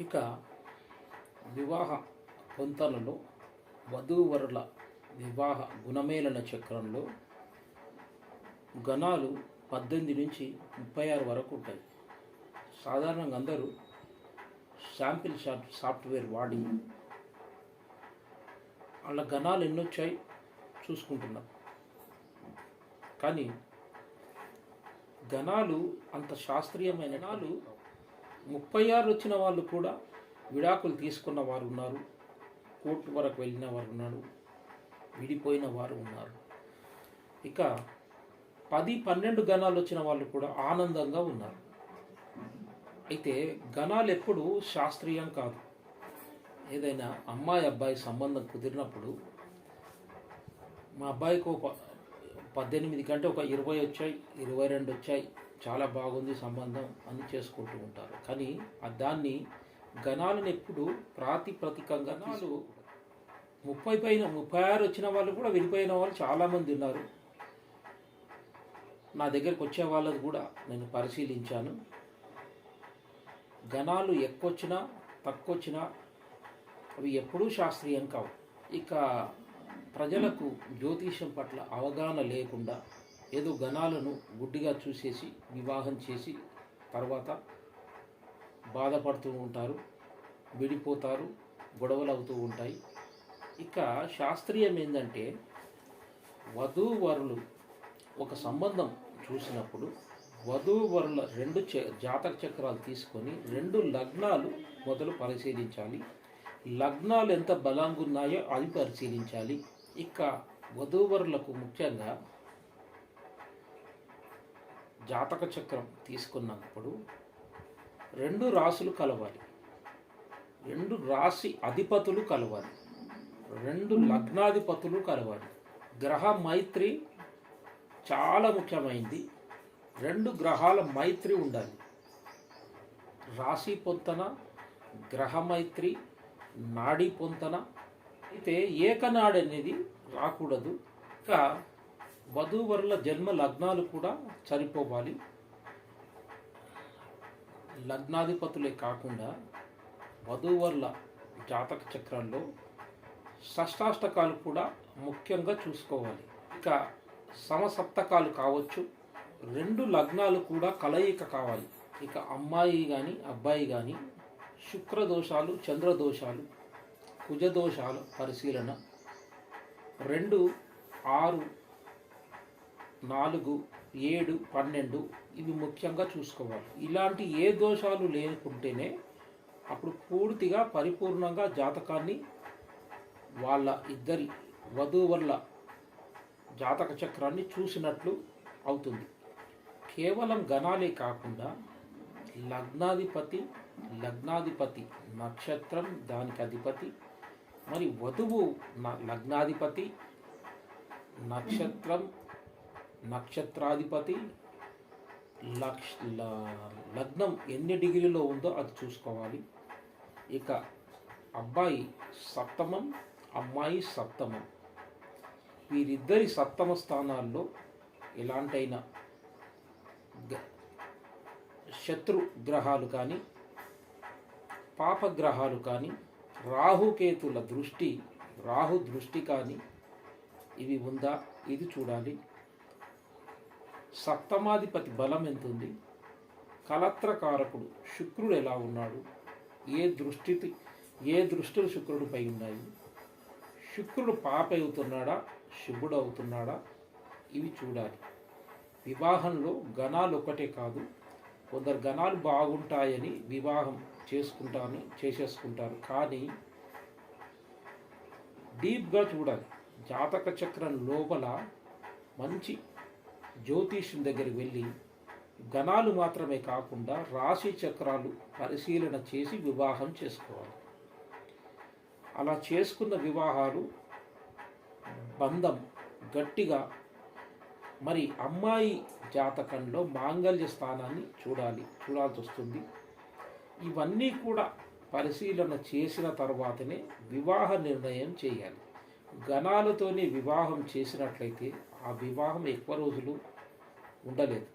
ఇక వివాహ పొంతలలో వధూవరుల వివాహ గుణమేళన చక్రంలో గణాలు పద్దెనిమిది నుంచి ముప్పై ఆరు వరకు ఉంటాయి. సాధారణంగా అందరూ శాంపిల్ సాఫ్ట్ సాఫ్ట్వేర్ వాడి వాళ్ళ గణాలు ఎన్ని వచ్చాయి చూసుకుంటున్నారు. కానీ గణాలు అంత శాస్త్రీయమైన గణాలు ముప్పై ఆరు వచ్చిన వాళ్ళు కూడా విడాకులు తీసుకున్న వారు ఉన్నారు. కోర్టు వరకు వెళ్ళిన వారు ఉన్నారు. విడిపోయిన వారు ఉన్నారు. ఇక పది పన్నెండు గణాలు వచ్చిన వాళ్ళు కూడా ఆనందంగా ఉన్నారు. అయితే గణాలు ఎప్పుడు శాస్త్రీయం కాదు. ఏదైనా అమ్మాయి అబ్బాయి సంబంధం కుదిరినప్పుడు మా అబ్బాయికి ఒక పద్దెనిమిది కంటే ఒక ఇరవై వచ్చాయి ఇరవై రెండు వచ్చాయి. చాలా బాగుంది సంబంధం అని చేసుకుంటూ ఉంటారు. కానీ ఆ దాన్ని గణాలను ఎప్పుడు ప్రాతిప్రతికంగా నాలు ముప్పై పైన ముప్పై ఆరు వచ్చిన వాళ్ళు కూడా విడిపోయిన వాళ్ళు చాలామంది ఉన్నారు. నా దగ్గరికి వచ్చే వాళ్ళది కూడా నేను పరిశీలించాను. గణాలు ఎక్కువచ్చినా తక్కువచ్చినా అవి ఎప్పుడూ శాస్త్రీయం కావు. ఇక ప్రజలకు జ్యోతిషం పట్ల అవగాహన లేకుండా ఏదో గణాలను గుడ్డిగా చూసేసి వివాహం చేసి తర్వాత బాధపడుతూ ఉంటారు విడిపోతారు గొడవలు అవుతూ ఉంటాయి. ఇక శాస్త్రీయం ఏంటంటే వధూవరులు ఒక సంబంధం చూసినప్పుడు వధూవరుల రెండు చ జాతక చక్రాలు తీసుకొని రెండు లగ్నాలు మొదలు పరిశీలించాలి. లగ్నాలు ఎంత బలంగా ఉన్నాయో అది పరిశీలించాలి. ఇక వధూవరులకు ముఖ్యంగా జాతక చక్రం తీసుకున్నప్పుడు రెండు రాసులు కలవాలి. రెండు రాశి అధిపతులు కలవాలి. రెండు లగ్నాధిపతులు కలవాలి. గ్రహ మైత్రి చాలా ముఖ్యమైనది రెండు గ్రహాల మైత్రి ఉండాలి. రాశి పొంతన గ్రహ మైత్రి నాడీ పొంతన. అయితే ఏకనాడు అనేది రాకూడదు. ఇంకా వధూవరుల జన్మ లగ్నాలు కూడా సరిపోవాలి. లగ్నాధిపతులే కాకుండా వధూవరుల జాతక చక్రంలో షష్టాష్టకాలు కూడా ముఖ్యంగా చూసుకోవాలి. ఇక సమసప్తకాలు కావచ్చు రెండు లగ్నాలు కూడా కలయిక కావాలి. ఇక అమ్మాయి కానీ అబ్బాయి కానీ శుక్రదోషాలు చంద్రదోషాలు కుజదోషాలు పరిశీలన. రెండు ఆరు నాలుగు ఏడు పన్నెండు ఇవి ముఖ్యంగా చూసుకోవాలి. ఇలాంటి ఏ దోషాలు లేకుంటేనే అప్పుడు పూర్తిగా పరిపూర్ణంగా జాతకాన్ని వాళ్ళ ఇద్దరి వధూవరుల జాతక చక్రాన్ని చూసినట్లు అవుతుంది. కేవలం గణాలే కాకుండా లగ్నాధిపతి లగ్నాధిపతి నక్షత్రం దానికి అధిపతి మరి వధువు న- లగ్నాధిపతి నక్షత్రం నక్షత్రాధిపతి లక్ష లగ్నం ఎన్ని డిగ్రీలో ఉందో అది చూసుకోవాలి. ఇక అబ్బాయి సప్తమం అమ్మాయి సప్తమం. వీరిద్దరి సప్తమ స్థానాల్లో ఎలాంటైనా గ- శత్రు గ్రహాలు కానీ పాపగ్రహాలు కానీ రాహుకేతుల దృష్టి రాహు దృష్టి కానీ ఇవి ఉందా? ఇది చూడాలి. సప్తమాధిపతి బలం ఎంత ఉంది కలత్రకారకుడు శుక్రుడు ఎలా ఉన్నాడు? ఏ దృష్టి ఏ దృష్టిలు శుక్రుడిపై ఉన్నాయి? శుక్రుడు పాప అవుతున్నాడా? శుభుడు అవుతున్నాడా? ఇవి చూడాలి. వివాహంలో గణాలు ఒకటే కాదు కొందరు గణాలు బాగుంటాయని వివాహం చేసుకుంటాను చేసేసుకుంటారు. కానీ డీప్గా చూడాలి. జాతక చక్రం లోపల మంచి జ్యోతిష్యం దగ్గరికి వెళ్ళి గణాలు మాత్రమే కాకుండా రాశి చక్రాలు పరిశీలన చేసి వివాహం చేసుకోవాలి. అలా చేసుకున్న వివాహాలు బంధం గట్టిగా మరి అమ్మాయి జాతకంలో మాంగళ్య స్థానాన్ని చూడాలి చూడాల్సి వస్తుంది. ఇవన్నీ కూడా పరిశీలన చేసిన తర్వాతనే వివాహ నిర్ణయం చేయాలి. గణాలతోనే వివాహం చేసినట్లయితే ఆ వివాహం ఎక్కువ రోజులు ఉండలేదు.